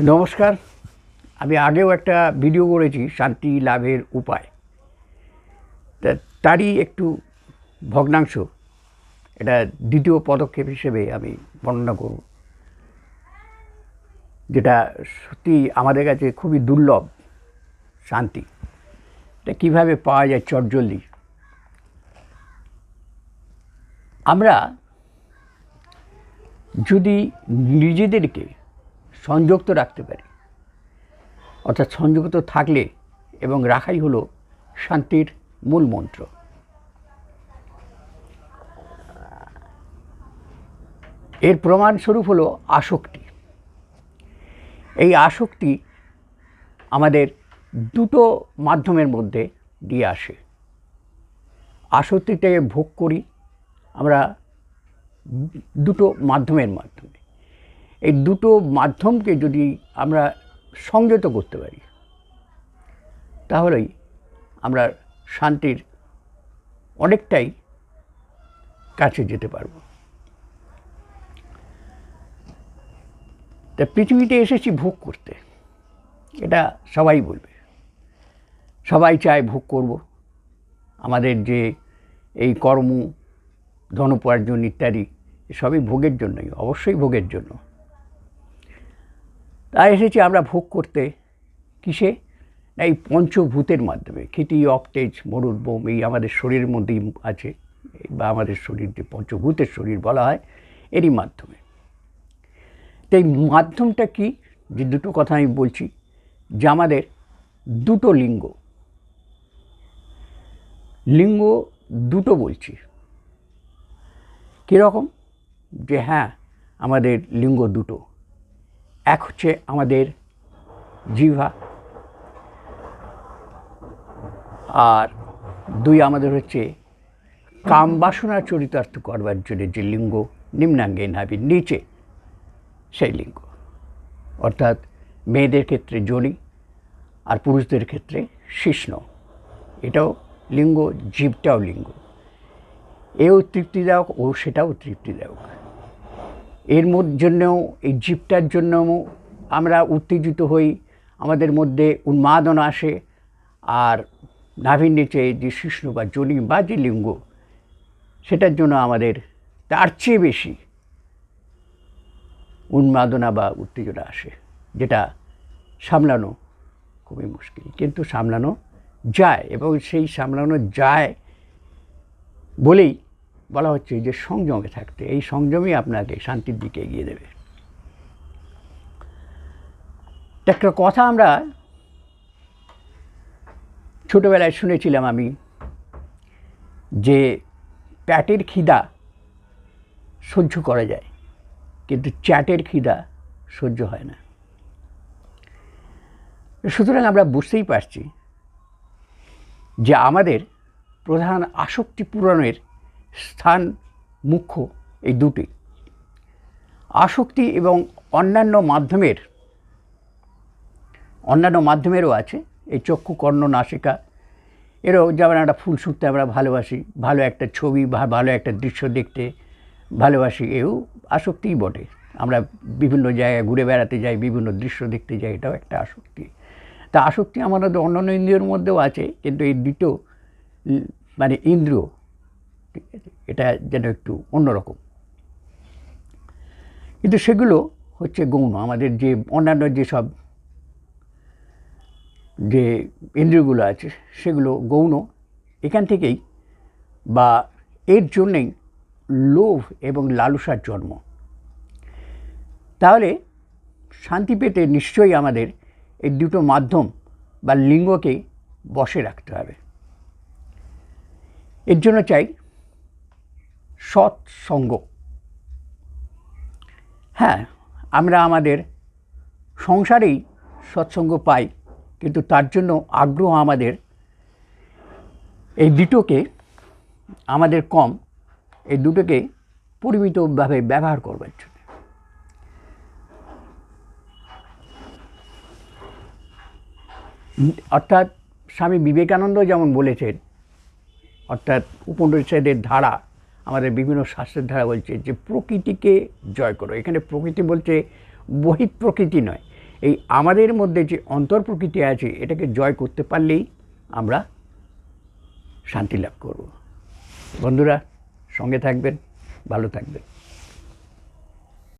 নমস্কার। আমি আগেও একটা ভিডিও করেছি, শান্তি লাভের উপায়। তারই একটু ভগ্নাংশ। এটা দ্বিতীয় পদক্ষেপ হিসেবে আমি বর্ণনা করব। যেটা সত্যি আমাদের কাছে খুবই দুর্লভ শান্তি। এটা কীভাবে পাওয়া যায় চটজলদি? আমরা যদি নিজেদেরকে সংযুক্ত রাখতে পারি। অর্থাৎ সংযুক্ত থাকলে এবং রাখাই হলো শান্তির মূল মন্ত্র। এর প্রমাণস্বরূপ হলো আসক্তি। এই আসক্তি আমাদের দুটো মাধ্যমের মধ্যে দিয়ে আসে। আসক্তিটাকে ভোগ করি আমরা দুটো মাধ্যমের মাধ্যমে। এই দুটো মাধ্যমকে যদি আমরা সংযত করতে পারি, তাহলেই আমরা শান্তির অনেকটাই কাছে যেতে পারব। তা পৃথিবীতে এসেছি ভোগ করতে, এটা সবাই বলবে। সবাই চায় ভোগ করব। আমাদের যে এই কর্ম ধনোপার্জন ইত্যাদি সবই ভোগের জন্যই, অবশ্যই ভোগের জন্য। তাই এসেছি আমরা ভোগ করতে। কিসে? না এই পঞ্চভূতের মাধ্যমে। খিটি অপটেজ মরুদ বোম, এই আমাদের শরীরের মধ্যেই আছে, বা আমাদের শরীর যে পঞ্চভূতের শরীর বলা হয়, এরই মাধ্যমে। তো এই মাধ্যমটা কি? যে দুটো কথা আমি বলছি, যে আমাদের দুটো লিঙ্গ। লিঙ্গ দুটো বলছি। কীরকম? যে হ্যাঁ আমাদের লিঙ্গ দুটো। এক হচ্ছে আমাদের জিহ্বা, আর দুই আমাদের হচ্ছে কাম বাসনা চরিতার্থ করবার জন্য যে লিঙ্গ নিম্নাঙ্গে নাভির নিচে সেই লিঙ্গ। অর্থাৎ মেয়েদের ক্ষেত্রে জনি আর পুরুষদের ক্ষেত্রে শিষ্ণ এটাও লিঙ্গ, জীবটাও লিঙ্গ। এও তৃপ্তিদায়ক ও সেটাও তৃপ্তিদায়ক। এর জন্যও, এই জীবটার জন্য আমরা উত্তেজিত হই, আমাদের মধ্যে উন্মাদনা আসে, আর নাভির নিচে যে শিষ্ণু বা জনি বা যে লিঙ্গ, সেটার জন্য আমাদের তার চেয়ে বেশি উন্মাদনা বা উত্তেজনা আসে, যেটা সামলানো খুবই মুশকিল। কিন্তু সামলানো যায় এবং সেই সামলানো যায় বলেই বলা হচ্ছে যে সংযমে থাকতে। এই সংযমই আপনাকে শান্তির দিকে এগিয়ে দেবে। একটা কথা আমরা ছোটোবেলায় শুনেছিলাম আমি যে প্যাটের খিদা সহ্য করা যায়, কিন্তু চ্যাটের খিদা সহ্য হয় না। সুতরাং আমরা বুঝতেই পারছি যে আমাদের প্রধান আসক্তি পূরণের স্থান মুখ্য এই দুটি। আসক্তি এবং অন্যান্য মাধ্যমের, অন্যান্য মাধ্যমেরও আছে। এই চক্ষু কর্ণ নাসিকা, এরও যেমন একটা ফুল শুকতে আমরা ভালোবাসি, ভালো একটা ছবি বা ভালো একটা দৃশ্য দেখতে ভালোবাসি, এও আসক্তিই বটে। আমরা বিভিন্ন জায়গায় ঘুরে বেড়াতে যাই, বিভিন্ন দৃশ্য দেখতে যাই, এটাও একটা আসক্তি। তা আসক্তি আমাদের অন্যান্য ইন্দ্রিয়র মধ্যেও আছে, কিন্তু এই দুটো মানে ইন্দ্রিয় এটা যেন একটু অন্যরকম। কিন্তু সেগুলো হচ্ছে গৌণ। আমাদের যে অন্যান্য যেসব যে ইন্দ্রিয়গুলো আছে, সেগুলো গৌণ। এখান থেকেই বা এর জন্যেই লোভ এবং লালসার জন্ম। তাহলে শান্তি পেতে নিশ্চয়ই আমাদের এই দুটো মাধ্যম বা লিঙ্গকে বসে রাখতে হবে। এর জন্য চাই সৎসঙ্গ। হ্যাঁ আমরা আমাদের সংসারেই সৎসঙ্গ পাই, কিন্তু তার জন্য আগ্রহ আমাদের এই দুটোকে আমাদের কম, এই দুটোকে পরিমিতভাবে ব্যবহার করবার জন্য। অর্থাৎ স্বামী বিবেকানন্দ যেমন বলেছেন, অর্থাৎ উপনিষদের ধারা আমাদের বিভিন্ন শাস্ত্রের ধারা বলছে যে প্রকৃতিকে জয় করো। এখানে প্রকৃতি বলছে বহিঃপ্রকৃতি নয়। এই আমাদের মধ্যে যে অন্তর প্রকৃতি আছে, এটাকে জয় করতে পারলেই আমরা শান্তি লাভ করব। বন্ধুরা, সঙ্গে থাকবেন, ভালো থাকবেন।